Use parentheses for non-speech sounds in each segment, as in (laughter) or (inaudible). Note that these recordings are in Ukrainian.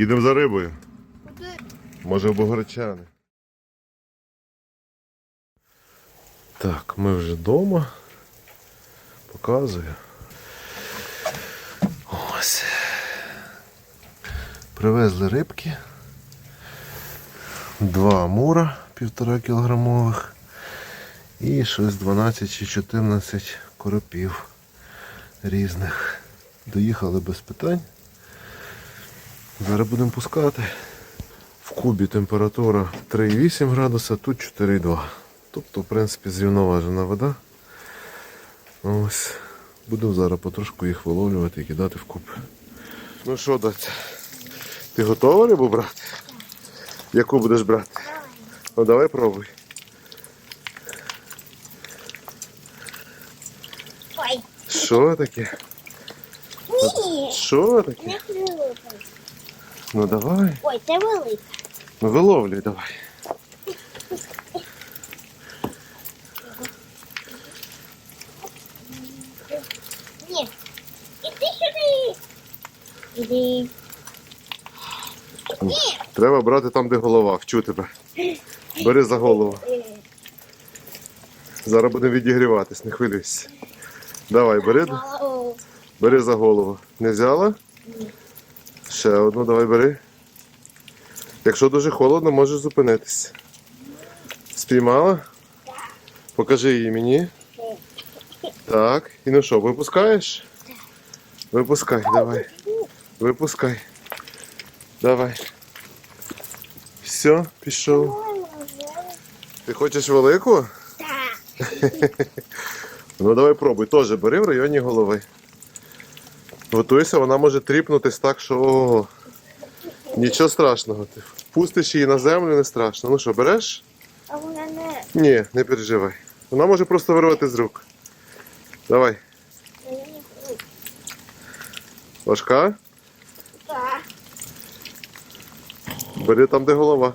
Їдемо за рибою. Куди? Може в Богородчани. Так, ми вже вдома. Показую. Ось. Привезли рибки. Два амура півтора кілограмових. І щось 12 чи 14 коропів різних. Доїхали без питань. Зараз будемо пускати. В кубі температура 3,8 градуса, тут 4,2. Тобто, в принципі, зрівноважена вода. Ось. Будемо зараз потрошку їх виловлювати і кидати в куб. Ну що, доця, ти готова рибу брати? Яку будеш брати? Ну давай пробуй. Ой, Що таке? ні, Що таке? Ну давай. Ой, це велика. Ну виловлюй давай. Ні. Іди сюди. Іди. Ні. Треба брати там, де голова. Вчу тебе. Бери за голову. Зараз будемо відігріватись, не хвилюйся. Давай, бери, бери за голову. Не взяла? Ні. Ще одну, давай бери. Якщо дуже холодно, можеш зупинитись. Спіймала? Покажи її мені. Так. І ну що, випускаєш? Випускай, давай. Випускай. Давай. Все, пішов. Ти хочеш велику? Так. (laughs) Ну давай пробуй. Теж бери в районі голови. Готуйся, вона може тріпнутись так, що ого. Нічого страшного. Ти пустиш її на землю, не страшно. Ну що, береш? А вона не... Ні, не переживай. Вона може просто вирвати з рук. Давай. Важка? Так. Бери там, де голова.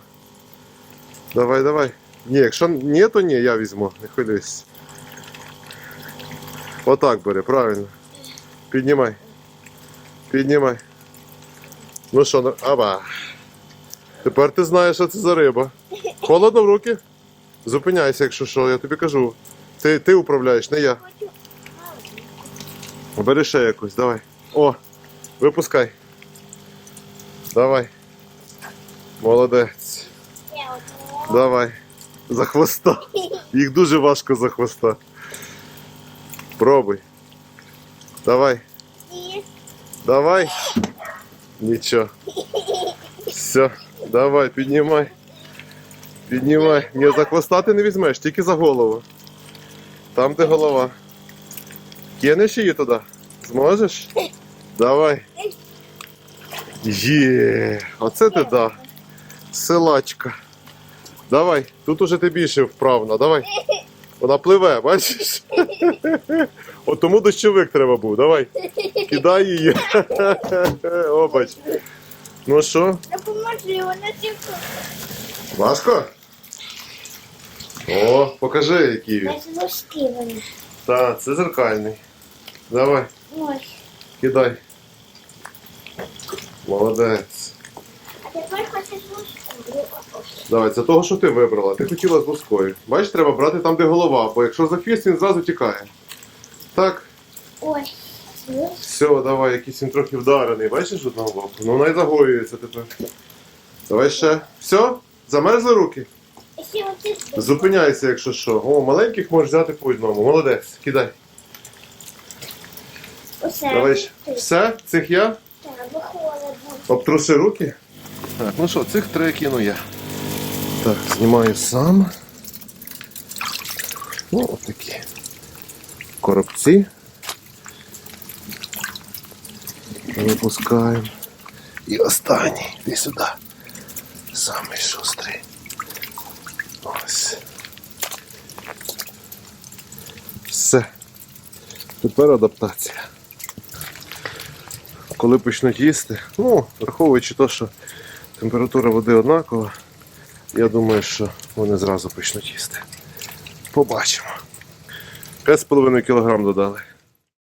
Давай, давай. Ні, якщо ні, то ні, я візьму, не хвилюйся. Отак бери, правильно. Піднімай. Піднімай. Ну що, аба. Тепер ти знаєш, що це за риба. Холодно в руки? Зупиняйся, якщо що, я тобі кажу. Ти, ти управляєш, не я. Бери ще якусь, давай. О, випускай. Давай. Молодець. Давай. За хвоста. Їх дуже важко за хвоста. Пробуй. Давай. Давай. Нічого. Все. Давай, піднімай. Піднімай. Ні, за хвоста ти не візьмеш, тільки за голову. Там, де голова. Кинеш її туди? Зможеш? Давай. Є, оце ти да. Силачка. Давай, тут уже ти більше вправно, давай. Вона пливе, бачиш? (laughs) От тому дощовик треба був. Давай. Кидай її. (laughs) О, бач. Ну що, Допоможи, вона тільки... важко? О, покажи, який він. Без ложки вона. Так, це зеркальний. Давай, Ой. кидай. Молодець. А тепер. Давай, це того, що ти вибрала. Ти хотіла з лускою. Бачиш, треба брати там, де голова, бо якщо за хвіст, він зразу тікає. Так, Ой. Ось. все, давай, якийсь він трохи вдарений. Бачиш одного боку? Ну вона й загоюється тепер. Давай ще. Все? Замерзли руки? Зупиняйся, якщо що. О, маленьких можеш взяти по одному. Молодець, кидай. Усе. Давай ще. Все? Цих я? Так, бо холодно. Обтруси руки. Так, ну що, цих три кину я. Так, знімаю сам. Ну, от коробці. Випускаємо. І останній. Іди сюди. Самий шустрий. Ось. Все. Тепер адаптація коли почнуть їсти, ну, враховуючи те, що температура води однакова, я думаю, що вони зразу почнуть їсти. Побачимо. 5,5 кг додали.